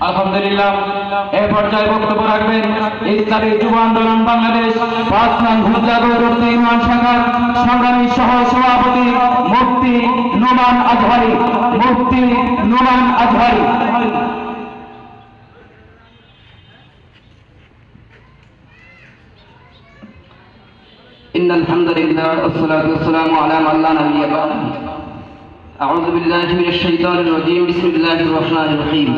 আলহামদুলিল্লাহ এ পর্যায়ে বক্তব্য রাখবেন ইসলামী যুব আন্দোলন বাংলাদেশ পাঁচ নং ভুজাগরী ইমান শাখার সংগ্রামী সহ সভাপতি মুফতি নোমান আজহারি মুফতি নোমান আজহারি إن الحمد لله والصلاة والسلام على من لا نبي بعد أعوذ بالله من الشيطان الرجيم بسم الله الرحمن الرحيم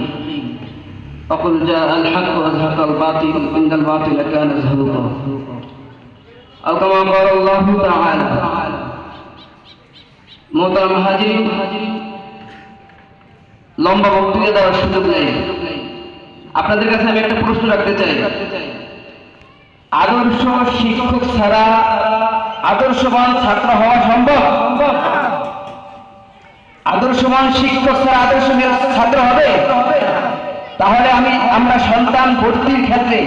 وقل جاء الحق وزهق الباطل إن الباطل كان زهوقا أو كما قال الله تعالى মোহতারাম হাজির লম্বা বক্তৃতা দেওয়ার সুযোগ নেই আপনাদের কাছে আমি একটা প্রশ্ন রাখতে চাই আদর্শ শিক্ষক ছাড়া আদর্শবান ছাত্র হওয়া সম্ভব আদর্শবান শিক্ষক ছাড়া আদর্শ ছাত্র হবে তাহলে আমি, আমরা সন্তান ভর্তির ক্ষেত্রে,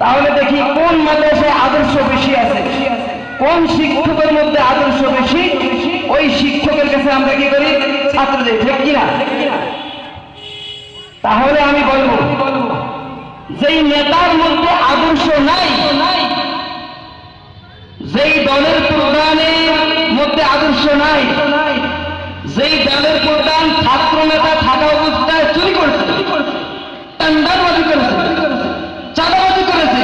তাহলে দেখি কোন মাদ্রাসায় আদর্শ বেশি আছে? কোন শিক্ষকের মধ্যে আদর্শ বেশি? ওই শিক্ষকের কাছে আমরা কি করি? ছাত্রদের, ঠিক কিনা? তাহলে আমি বলব, যেই নেতার মধ্যে আদর্শ নাই, যেই দলের প্রধানের মধ্যে আদর্শ নাই, যেই দলের প্রধান ছাত্র নেতা থাকা অবস্থায় চুরি করেছে টেন্ডারবাজি করেছে চাঁদাবাজি করেছে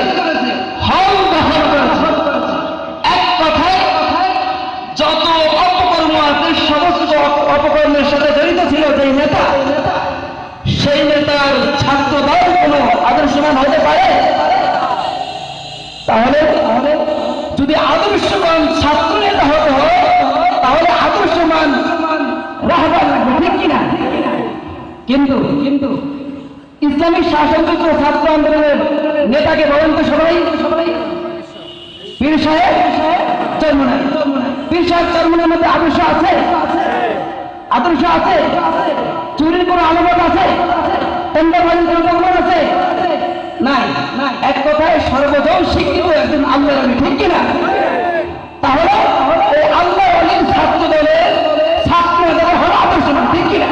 হল দখল করেছে এক কথায় যত অপকর্ম আছে সমস্ত অপকর্মের সাথে জড়িত ছিল যেই নেতা সেই নেতার ছাত্র দল কোনো আদর্শবান হতে পারে তাহলে যদি আদর্শবান ছাত্র নেতা হতে হয়, তাহলে লাগবে কিনা? কিন্তু কিন্তু ইসলামিক শাসনযুক্ত ছাত্র আন্দোলনের নেতাকে বলেন তো সবাই। সবাই পীর সাহেব চর্মনাই পীর মধ্যে আদর্শ আছে? আদর্শ আছে? চুরির কোনো আলামত আছে টেন্ডারবাজির কোনো প্রমাণ আছে নাই এক সর্বজন শিক্ষিত একজন আল্লাহ আলী ঠিক কিনা? তাহলে এই আল্লাহ আলীর ছাত্র দলের ছাত্র নেতারা হলো আদর্শবান ঠিক কিনা?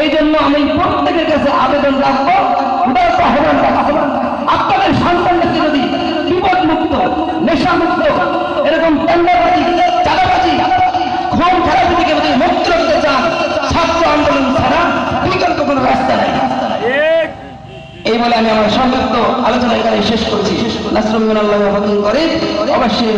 এই জন্য আমি প্রত্যেকের কাছে আবেদন রাখব উদারত আহ্বান রাখব আপনাদের সন্তানকে যদি বিপদ মুক্ত নেশা মুক্ত এরকম টেন্ডারবাজি চাঁদাবাজি খুন খারাপ থেকে যদি মুক্ত রাখতে চান ছাত্র আন্দোলন ছাড়া বিকল্প কোনো রাস্তা নেই। এই বলে আমি আমার সংযুক্ত আলোচনা এখানে শেষ করছি। নাসরুল্লাহ করে অবশ্যই